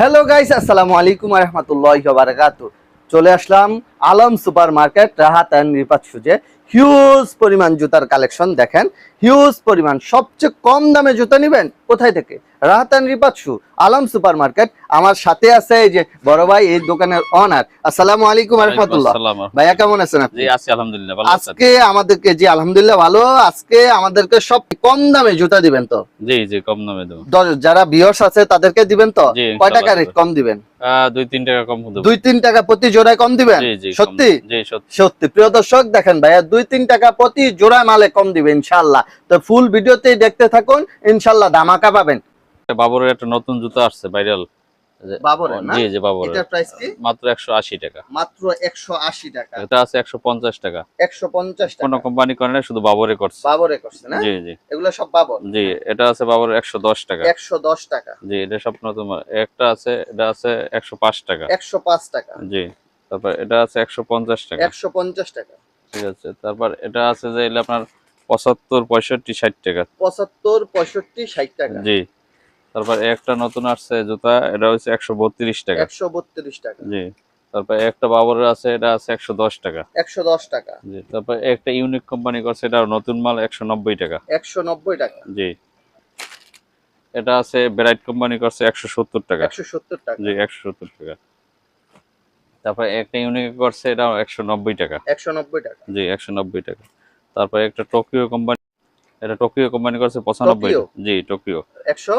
Hello guys আসসালামু আলাইকুম রহমতুল্লাহ বারাকাতু চলে আসলাম Alam super market Rahat and Ripat shoes. Huge পরিমাণ জুতার কালেকশন দেখেন। হিউজ পরিমাণ সবচেয়ে কম দামে জুতা নেবেন কোথায় থেকে? Rahat and Ripat shoe Alam super market আমার সাথে আছে এই যে বড় ভাই এই দোকানের অনার আসসালামু আলাইকুম রহমতুল্লাহ। ভাইয়া কেমন আছেন আপনি? আলহামদুলিল্লাহ আজকে আমাদেরকে জি আলহামদুলিল্লাহ ভালো। আজকে আমাদেরকে সব কম দামে জুতা দিবেন তো? জি জি কম দামে দেবো। যারা বিয়র্স আছে তাদেরকে দিবেন তো? কয় টাকা রেট কম দিবেন? দুই তিন টাকা কম দুই তিন টাকা প্রতি জোড়ায় কম দিবেন? সত্যি। সত্যি। প্রিয় দর্শক দেখেন ভাইয়া দুই তিন টাকা প্রতি জোড়ায় মালে কম দিবে ইনশাল্লাহ তো ফুল ভিডিওতেই দেখতে থাকুন ইনশাল্লাহ ধামাকা পাবেন। বাবরের একটা নতুন জুতো আসছে ভাইরাল জি জি বাবরের। প্রাইস কি? মাত্র একশো আশি টাকা। মাত্র একশো আশি টাকা। এটা আছে একশো পঞ্চাশ টাকা। একশো পঞ্চাশ কোনো কোম্পানি করে না শুধু বাবরে করছে। বাবরে করছে না? জি জি। এগুলো সব বাবর? জি এটা আছে বাবরের একশো দশ টাকা। একশো দশ টাকা। জি এটা সব নতুন মাল। একটা আছে এটা আছে একশো পাঁচ টাকা। একশো পাঁচ টাকা। জি তারপর এটা আছে একশো পঞ্চাশ টাকা। একশো পঞ্চাশ টাকা। ঠিক আছে। তারপর এটা আছে যে আপনার পঁচাত্তর পঁয়ষট্টি ষাট টাকা। পঁচাত্তর পঁয়ষট্টি ষাট টাকা। জি। তারপর একটা নতুন আসছে জুতা এটা হচ্ছে একশো বত্রিশ টাকা। একশো বত্রিশ টাকা। জি। তারপর একটা বাবরের আছে এটা আছে একশো দশ টাকা। একশো দশ টাকা। জি। তারপর একটা ইউনিক কোম্পানি করছে এটা নতুন মাল একশো নব্বই টাকা। একশো নব্বই টাকা। জি। এটা আছে ব্রাইট কোম্পানি করছে একশো সত্তর টাকা। একশো সত্তর টাকা। জি একশো সত্তর টাকা। তারপর একটা ইউনিক করছে এটা একশো নব্বই টাকা। একশো নব্বই টাকা। জি একশো নব্বই টাকা। তারপর একটা টোকিও কোম্পানি এটা টোকিও কোম্পানি করছে পঁচানব্বই? জি টোকিও একশো?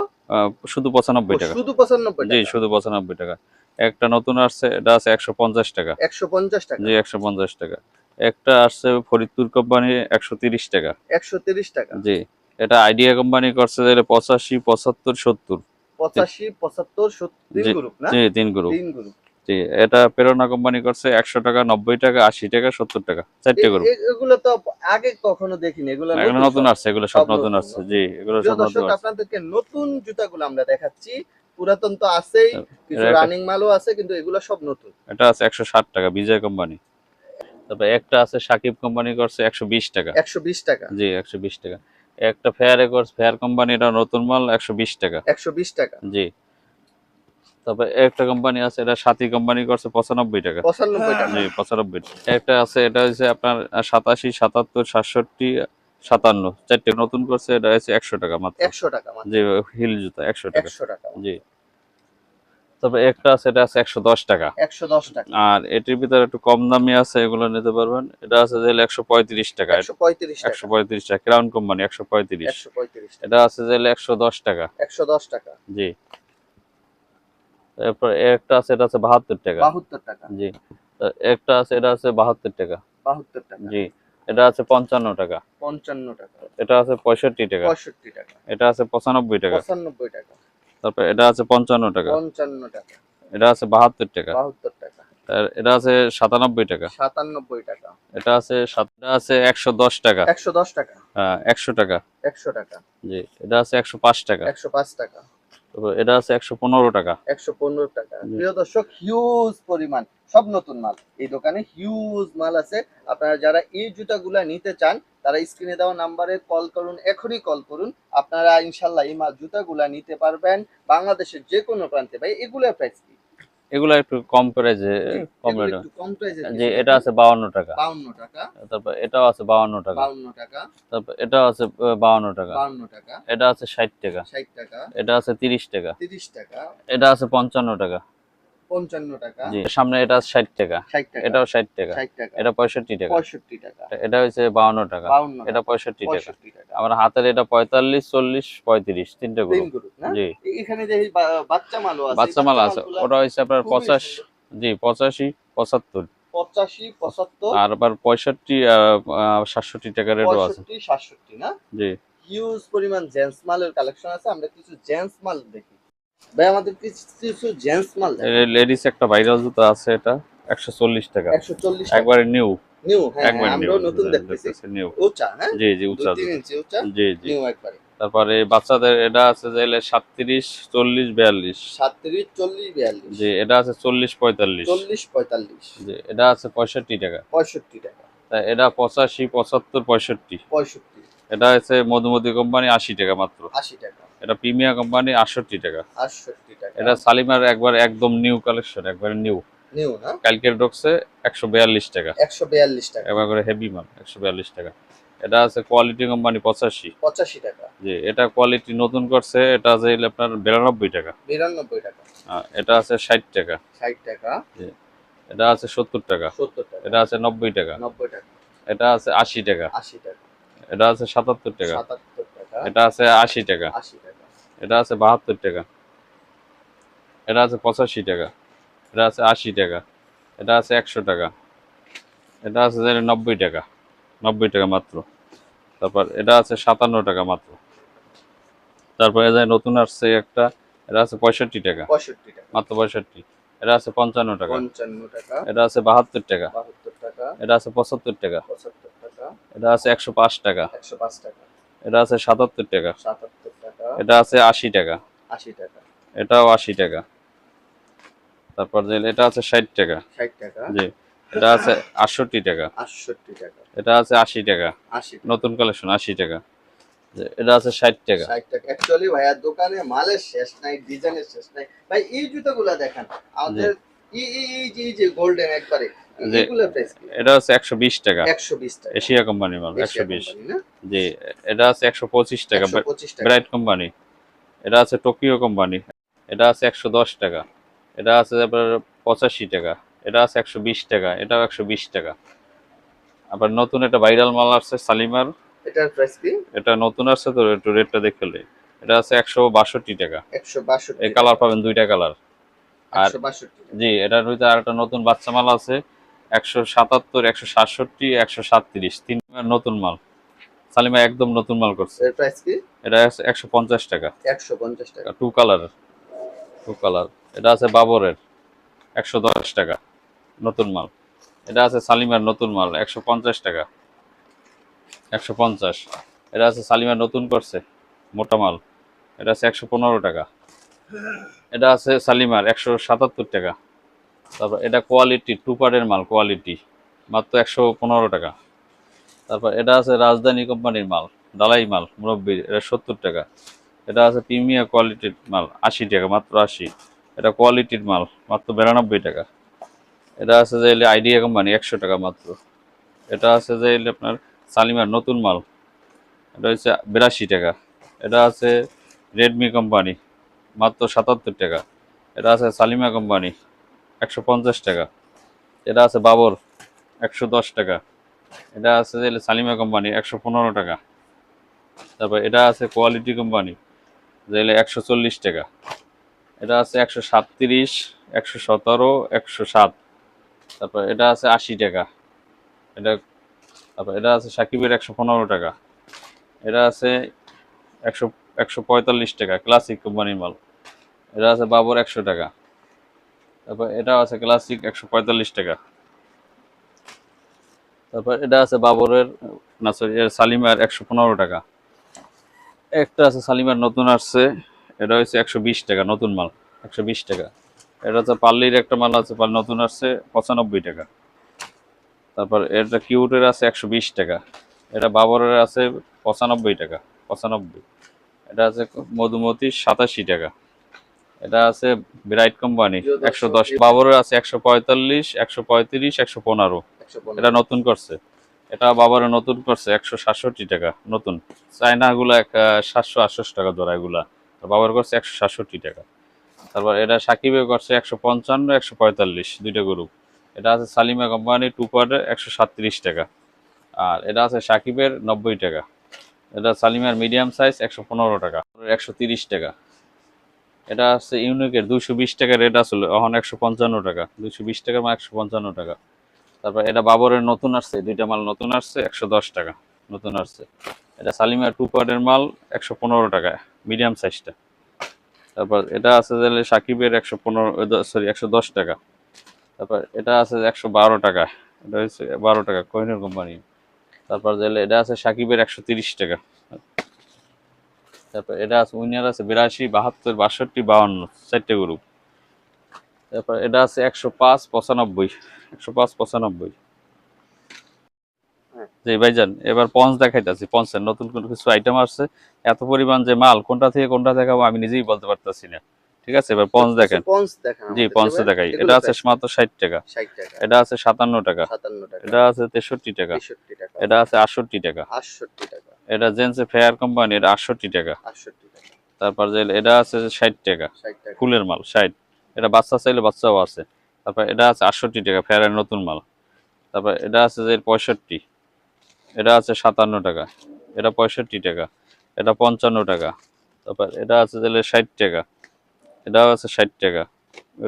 শুধু পঁচানব্বই টাকা। শুধু পঁচানব্বই জি শুধু পঁচানব্বই টাকা। একটা নতুন আসছে এটা আছে একশো পঞ্চাশ টাকা। একশো পঞ্চাশ টাকা? জি একশো পঞ্চাশ টাকা। একটা আসছে ফরিদপুর কোম্পানি একশো তিরিশ টাকা। একশো তিরিশ টাকা? জি এটা আইডিয়া কোম্পানি করছে যে পঁচাশি পঁচাত্তর সত্তর। পঁচাশি পঁচাত্তর সত্তর তিন গ্রুপ না? জি তিন গ্রুপ তিন গ্রুপ জি এটা প্রেরণা কোম্পানি করছে একশো টাকা নব্বই টাকা আশি টাকা সত্তর টাকা চারটে এগুলো তো আগে কখনো দেখিনি এগুলো এগুলো নতুন। আসছে এগুলো সব নতুন আসছে জি এগুলো সব নতুন আপনাদেরকে নতুন জুতাগুলো আমরা দেখাচ্ছি। পুরাতন তো আছেই কিছু রানিং মালও আছে কিন্তু এগুলো সব নতুন। এটা আছে একশো ষাট টাকা বিজয় কোম্পানি। তারপর একটা আছে সাকিব কোম্পানি করছে একশো বিশ টাকা। একশো বিশ টাকা। জি একশো বিশ টাকা। একটা ফেয়ার ফেয়ার কোম্পানি এটা নতুন মাল একশো বিশ টাকা। একশো বিশ টাকা। জি। তারপর একটা কোম্পানি আছে এটা সাথী কোম্পানি করছে পঁচানব্বই টাকা। পঁচানব্বই টাকা। জি পঁচানব্বই একটা আছে এটা হচ্ছে আপনার সাতাশি সাতাত্তর সাতষট্টি সাতান্ন। চারটে নতুন করছে এটা হচ্ছে একশো টাকা মাত্র। একশো টাকা জি হিল জুতা একশো টাকা। টাকা জি। তবে একটা আছে এটা আছে একশো দশ টাকা। একশো দশ টাকা। আর এটির ভিতরে একটু কম দামি আছে এগুলো নিতে পারবেন। এটা আছে যে একশো পঁয়ত্রিশ টাকা। একশো পঁয়ত্রিশ টাকা। একশো পঁয়ত্রিশ টাকা ক্রাউন কোম্পানি একশো পঁয়ত্রিশ। এটা আছে যে একশো দশ টাকা। একশো দশ টাকা। জি। তারপর একটা আছে এটা আছে বাহাত্তর টাকা বাহাত্তর টাকা জি একটা আছে এটা আছে বাহাত্তর টাকা বাহাত্তর টাকা জি এটা আছে পঞ্চান্ন টাকা পঞ্চান্ন টাকা এটা আছে পঁয়ষট্টি টাকা পঁয়ষট্টি টাকা এটা আছে পঁচানব্বই টাকা পঁচানব্বই টাকা তারপর এটা আছে পঞ্চান্ন টাকা পঞ্চান্ন টাকা এটা আছে বাহাত্তর টাকা বাহাত্তর টাকা এটা আছে সাতানব্বই টাকা সাতানব্বই টাকা এটা আছে সাত- এটা আছে একশো দশ টাকা একশো দশ টাকা হ্যাঁ একশো টাকা একশো টাকা জি এটা আছে একশো পাঁচ টাকা একশো পাঁচ টাকা এটা আছে একশো পনেরো টাকা। একশো পনেরো টাকা। প্রিয় দর্শক হিউজ পরিমাণ সব নতুন মাল। এই দোকানে হিউজ মাল আছে। আপনারা যারা এই জুতাগুলা নিতে চান তারা স্ক্রিনে দেওয়া নাম্বারে কল করুন এখনই কল করুন। আপনারা ইনশাল্লাহ এই মাল জুতাগুলা নিতে পারবেন। বাংলাদেশের যে কোনো প্রান্তে। ভাই এগুলোর প্রাইস কি? এগুলো একটু কম প্রাইজে কম রেট। যে এটা আছে বাউন্ন টাকা। বাউন্ন টাকা। তারপর এটাও আছে বাউন্ন টাকা। বাউন্ন টাকা। তারপর এটাও আছে বাউন্ন টাকা। বাউন্ন টাকা। এটা আছে ষাট টাকা। ষাট টাকা। এটা আছে তিরিশ টাকা। তিরিশ টাকা। এটা আছে পঞ্চান্ন টাকা। পঞ্চান্ন টাকা। সামনে এটা ষাট টাকা। এটাও ষাট টাকা। এটা পঁয়ষট্টি টাকা। পঁয়ষট্টি টাকা। এটা হচ্ছে বাউন্ন টাকা। এটা পঁয়ষট্টি টাকা। আমার হাতের এটা পঁয়তাল্লিশ চল্লিশ পঁয়ত্রিশ তিনটে গ্রুপ জি। এখানে যে বাচ্চা আছে বাচ্চা মাল আছে। ওটা হচ্ছে আপনার পঁচাশ জি পঁচাশি পঁচাত্তর। পঁচাশি পঁচাত্তর। আর আবার পঁয়ষট্টি সাতষট্টি টাকা রেটও আছে। সাতষট্টি না? জি। হিউজ পরিমাণ জেন্টস মালের কালেকশন আছে। আমরা কিছু জেন্টস মাল দেখি। ভাই আমাদের কিছু কিছু জেন্টস মাল লেডিস একটা ভাইরাল জুতো আছে এটা একশো চল্লিশ টাকা। একশো চল্লিশ একবারে নিউ নিউ হ্যাঁ হ্যাঁ, নিউ আমরাও নতুন দেখতেছি। নিউ উঁচা হ্যাঁ? জি জি দুই উচ্চা তিন ইঞ্চি উঁচা? জি জি। নিউ একবারে। তারপরে বাচ্চাদের এটা আছে যে সাতত্রিশ চল্লিশ বিয়াল্লিশ। সাতত্রিশ চল্লিশ বিয়াল্লিশ। জি এটা আছে চল্লিশ পঁয়তাল্লিশ। চল্লিশ পঁয়তাল্লিশ। জি এটা আছে পঁয়ষট্টি টাকা। পঁয়ষট্টি টাকা। তা এটা পঁচাশি পঁচাত্তর পঁয়ষট্টি। পঁয়ষট্টি। এটা আছে মধুমতি কোম্পানি আশি টাকা মাত্র। আশি টাকা। এটা প্রিমিয়ার কোম্পানি আটষট্টি টাকা। আটষট্টি টাকা। এটা সালিমার একবার একদম নিউ কালেকশন একবার নিউ। নিউ না? কালকের একশো বিয়াল্লিশ টাকা। একশো বিয়াল্লিশ টাকা। একবার করে হেভি মাল একশো বিয়াল্লিশ টাকা। এটা আছে কোয়ালিটি কোম্পানি পঁচাশি। পঁচাশি টাকা। যে এটা কোয়ালিটি নতুন করছে এটা আছে আপনার বিরানব্বই টাকা। বিরানব্বই টাকা। আর এটা আছে ষাট টাকা। ষাট টাকা। জি এটা আছে সত্তর টাকা। সত্তর টাকা। এটা আছে নব্বই টাকা। নব্বই টাকা। এটা আছে আশি টাকা। আশি টাকা। এটা আছে সাতাত্তর টাকা। সাতাত্তর টাকা। এটা আছে আশি টাকা। আশি। টাকা এটা আছে বাহাত্তর টাকা এটা আছে পঁচাশি টাকা এটা আছে আশি টাকা এটা আছে একশো টাকা এটা আছে যে নব্বই টাকা নব্বই টাকা মাত্র তারপর এটা আছে সাতান্ন টাকা মাত্র তারপরে যে নতুন আসছে একটা এটা আছে পঁয়ষট্টি টাকা মাত্র পঁয়ষট্টি এটা আছে পঞ্চান্ন টাকা এটা আছে বাহাত্তর টাকা এটা আছে পঁচাত্তর টাকা এটা আছে একশো পাঁচ টাকা এটা আছে সাতাত্তর টাকা এটা আছে আশি টাকা। আশি টাকা। এটাও আশি টাকা। তারপর যে এটা আছে ষাট টাকা। ষাট টাকা। জি এটা আছে আটষট্টি টাকা। আটষট্টি টাকা। এটা আছে আশি টাকা। আশি নতুন কালেকশন আশি টাকা। যে এটা আছে ষাট টাকা। ষাট টাকা। অ্যাকচুয়ালি ভাইয়ার দোকানে মালের শেষ নাই ডিজাইনের শেষ নাই। ভাই এই জুতোগুলা দেখেন আমাদের এই যে গোল্ডেন একবারে এটা হচ্ছে একশো বিশ টাকা। একশো বিশ টাকা। এশিয়া কোম্পানি মাল একশো এশিয়া বিশ জি এটা আছে একশো পঁচিশ টাকা ব্রাইট কোম্পানি এটা আছে টোকিও কোম্পানি এটা আছে একশো দশ টাকা। এটা আছে আপনার পঁচাশি টাকা। এটা আছে একশো বিশ টাকা। এটাও একশো বিশ টাকা। আবার নতুন একটা ভাইরাল মাল আসছে সালিমার এটার প্রাইস কি? এটা নতুন আসছে তো একটু রেটটা দেখলে এটা আছে একশো বাষট্টি টাকা। একশো বাষট্টি এই কালার পাবেন দুইটা কালার আর জি এটার ভিতরে আর একটা নতুন বাচ্চা মাল আছে একশো সাতাত্তর একশো সাতষট্টি একশো সাতত্রিশ। তিন নতুন মাল। সালিমা একদম নতুন মাল করছে। এটা একশো পঞ্চাশ টাকা। একশো পঞ্চাশ টাকা। টু কালার টু কালার এটা আছে বাবরের একশো দশ টাকা। নতুন মাল। এটা আছে সালিমার নতুন মাল একশো পঞ্চাশ টাকা। একশো পঞ্চাশ। এটা আছে সালিমার নতুন করছে মোটা মাল। এটা আছে একশো পনেরো টাকা। এটা আছে সালিমার, একশো সাতাত্তর টাকা। তারপর এটা কোয়ালিটি টু পার্টের মাল কোয়ালিটি মাত্র একশো পনেরো টাকা। তারপর এটা আছে রাজধানী কোম্পানির মাল, দালাই মাল মুরব্বীর এটা সত্তর টাকা। এটা আছে প্রিমিয়ার কোয়ালিটির মাল, আশি টাকা, মাত্র আশি। এটা কোয়ালিটির মাল, মাত্র বিরানব্বই টাকা। এটা আছে যে আইডিয়া কোম্পানি, একশো টাকা মাত্র। এটা আছে যে আপনার সালিমার নতুন মাল, এটা হচ্ছে বিরাশি টাকা। এটা আছে রেডমি কোম্পানি মাত্র সাতাত্তর টাকা। এটা আছে সালিমা কোম্পানি, একশো পঞ্চাশ টাকা। এটা আছে বাবর, একশো দশ টাকা। এটা আছে সালিমা কোম্পানি, একশো পনেরো টাকা। তারপর এটা আছে কোয়ালিটি কোম্পানি যেগুলো একশো চল্লিশ টাকা। এটা আছে একশো সাতত্রিশ, একশো সতেরো, একশো সাত। তারপর এটা আছে আশি টাকা। এটা, তারপর এটা আছে সাকিবের একশো পনেরো টাকা। এটা আছে একশো একশো পঁয়তাল্লিশ টাকা ক্লাসিক কোম্পানির মাল। এটা আছে বাবর একশো টাকা। তারপর এটা আছে ক্লাসিক একশো পঁয়তাল্লিশ টাকা। তারপর এটা আছে বাবরের, না সরি সালিমার একশো পনেরো টাকা। একটা আছে সালিমার নতুন আসছে, এটা হচ্ছে একশো বিশ টাকা, নতুন মাল, একশো বিশ টাকা। এটা হচ্ছে পাল্লির একটা মাল আছে পাল নতুন আসছে, পঁচানব্বই টাকা। তারপর এটা কিউটের আছে একশো বিশ টাকা। এটা বাবরের আছে পঁচানব্বই টাকা, পঁচানব্বই। এটা আছে মধুমতি সাতাশি টাকা। এটা আছে ব্রাইট কোম্পানি একশো দশ বাবরের আছে একশো পঁয়তাল্লিশ একশো পঁয়ত্রিশ একশো পনেরো। এটা নতুন করছে। এটা বাবারে নতুন করছে একশো সাতষট্টি টাকা নতুন। চায়না গুলা এক সাতশো আটষট্টি টাকা জোড়া এগুলা। বাবার করছে একশো সাতষট্টি টাকা। তারপর এটা সাকিবে করছে একশো পঞ্চান্ন একশো পঁয়তাল্লিশ দুইটা গ্রুপ এটা আছে সালিমা কোম্পানি টু পার্টের একশো সাতত্রিশ টাকা। আর এটা আছে সাকিবের নব্বই টাকা। এটা সালিমার মিডিয়াম সাইজ একশো পনেরো টাকা, একশো তিরিশ টাকা। এটা আছে ইউনিকের দুইশো বিশ টাকা রেট আসলে এখন একশো পঞ্চান্ন টাকা, দুইশো বিশ টাকা বা একশো পঞ্চান্ন টাকা। তারপর এটা বাবরের নতুন আসছে, দুইটা মাল নতুন আসছে, একশো দশ টাকা নতুন আসছে। এটা সালিমা টু পার্টের মাল একশো পনেরো টাকা, মিডিয়াম সাইজটা। তারপর এটা আছে যে সাকিবের একশো পনেরো সরি একশো দশ টাকা। তারপর এটা আছে একশো বারো টাকা, এটা হচ্ছে বারো টাকা, কোহিনুর কোম্পানি। তারপর যে এটা আছে সাকিবের একশো তিরিশ টাকা। তারপর এটা আছে উইনার আছে বিরাশি বাহাত্তর বাষট্টি বাউন্ন চারটে গ্রুপ তারপর এটা আছে একশো পাঁচ পঁচানব্বই একশো পাঁচ পঁচানব্বই। জি ভাইজান এবার পঞ্চ দেখাইতেছি পঞ্চের নতুন কোনো কিছু আইটেম আসছে এত পরিমাণ যে মাল কোনটা থেকে কোনটা দেখাবো আমি নিজেই বলতে পারতেছি না। ঠিক আছে? এবার পঞ্চ দেখেন। পঞ্চ দেখেন জি পঞ্চ দেখাই। এটা আছে মাত্র ষাট টাকা। 60 টাকা। এটা আছে সাতান্ন টাকা। 57 টাকা। এটা আছে তেষট্টি টাকা। 63 টাকা। এটা আছে আটষট্টি টাকা। 68 টাকা। এটা জেন্সে ফেয়ার কোম্পানি এটা আটষট্টি টাকা। 68 টাকা। তারপর যে এটা আছে ষাট টাকা। 60 টাকা। ফুলের মাল ষাট। এটা বাচ্চা চাইলে বাচ্চাও আছে। তারপর এটা আছে আটষট্টি টাকা ফেয়ারের নতুন মাল। তারপর এটা আছে যে পঁয়ষট্টি। এটা আছে সাতান্ন টাকা। এটা পঁয়ষট্টি টাকা। এটা পঞ্চান্ন টাকা। তারপর এটা আছে যে ষাট টাকা। এটাও আছে ষাট টাকা।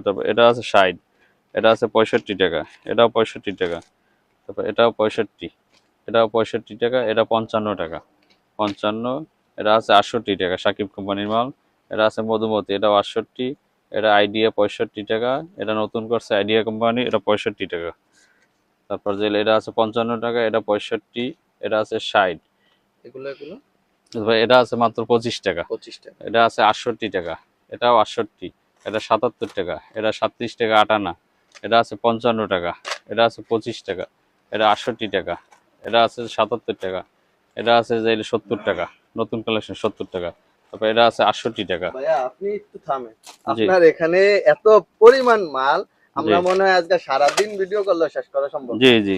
তারপর এটা আছে ষাট এটা আছে পঁয়ষট্টি টাকা এটাও পঁয়ষট্টি টাকা। তারপর এটাও পঁয়ষট্টি এটাও পঁয়ষট্টি টাকা এটা পঞ্চান্ন টাকা। পঞ্চান্ন এটা আছে আটষট্টি টাকা সাকিব কোম্পানির মাল। এটা আছে মধুমতি এটাও আটষট্টি এটা আইডিয়া পঁয়ষট্টি টাকা এটা নতুন করছে আইডিয়া কোম্পানি এটা পঁয়ষট্টি টাকা। তারপর যে এটা আছে পঞ্চান্ন টাকা এটা পঁয়ষট্টি এটা আছে ষাট। এগুলো এগুলো? তারপর এটা আছে মাত্র পঁচিশ টাকা। 25 টাকা। এটা আছে আটষট্টি টাকা। এটাও আটষট্টি এটা সাতাত্তর টাকা এটা সাতত্রিশ টাকা আটানা এটা আছে পঞ্চান্ন টাকা এটা আছে পঁচিশ টাকা এটা আটষট্টি টাকা এটা আছে সাতাত্তর টাকা এটা আছে যে সত্তর টাকা নতুন কালেকশন সত্তর টাকা তারপর এটা আছে আটষট্টি টাকা। আপনি একটু থামেন। আপনার এখানে এত পরিমাণ মাল আমরা মনে হয় আজকে সারাদিন ভিডিও করলে শেষ করা সম্ভব। জি জি।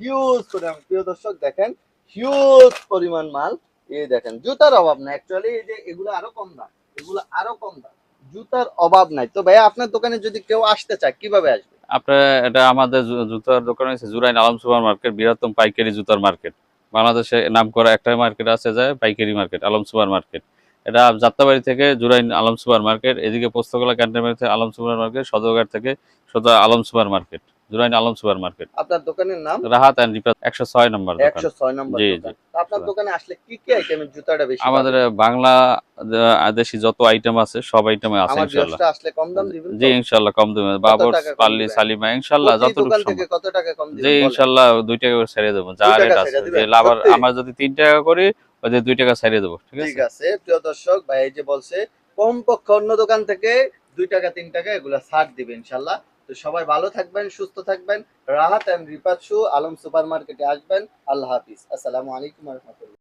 হিউজ পরিমাণ প্রিয় দর্শক দেখেন হিউজ পরিমাণ মাল। এই দেখেন জুতার অভাব না অ্যাকচুয়ালি এই যে এগুলো আরও কম দাম। এগুলো আরও কম দাম। জুতার অভাব নাই। তো ভাইয়া, আপনার দোকানে যদি কেউ আসতে চায়, কীভাবে আসবে? আপনার এটা আমাদের জুতার দোকান হচ্ছে জুরাইন আলম সুপার মার্কেট বৃহত্তম পাইকারি জুতার মার্কেট। বাংলাদেশে নাম করা একটাই মার্কেট আছে যায় পাইকারি মার্কেট, আলম সুপার মার্কেট এটা যাত্রাবাড়ি থেকে জুরাইন আলম সুপার মার্কেট এদিকে পোস্তকলা ক্যান্টনমেন্ট থেকে আলম সুপার মার্কেট সদরঘাট থেকে Sadar Alam super market Jurain Alam super market আপনার দোকানের নাম? রাহাত নম্বর দোকান। নম্বর জি, তো আপনার দোকানে আসলে কি কি আইটেমের জুতাটা বেশি আমাদের বাংলা দেশি যত আইটেম আছে সব আইটেম আছে আমার আসলে কম দাম দিবেন জি ইনশাল্লাহ কম দামে বাবর পাল্লি সালিমা দোকান সম্ভব। থেকে কত টাকা কম দিবেন? বলেন? ইনশাল্লাহ দুই টাকা করে ছেড়ে দেবো। যা রেট আছে। যে দিবেন? লাভার আমরা যদি তিন টাকা করি ওদের দুই টাকা ছাড়িয়ে দেবো ঠিক ঠিক আছে আছে প্রিয় দর্শক ভাই এই যে বলছে কমপক্ষে অন্য দোকান থেকে দুই টাকা তিন টাকা এগুলা ছাড় দিবে ইনশাল্লাহ তো সবাই ভালো থাকবেন, সুস্থ থাকবেন। Rahat and Ripat shoe Alam super মার্কেটে আসবেন। আল্লাহ হাফিজ। আসসালামু আলাইকুম রহমতুল্লাহ।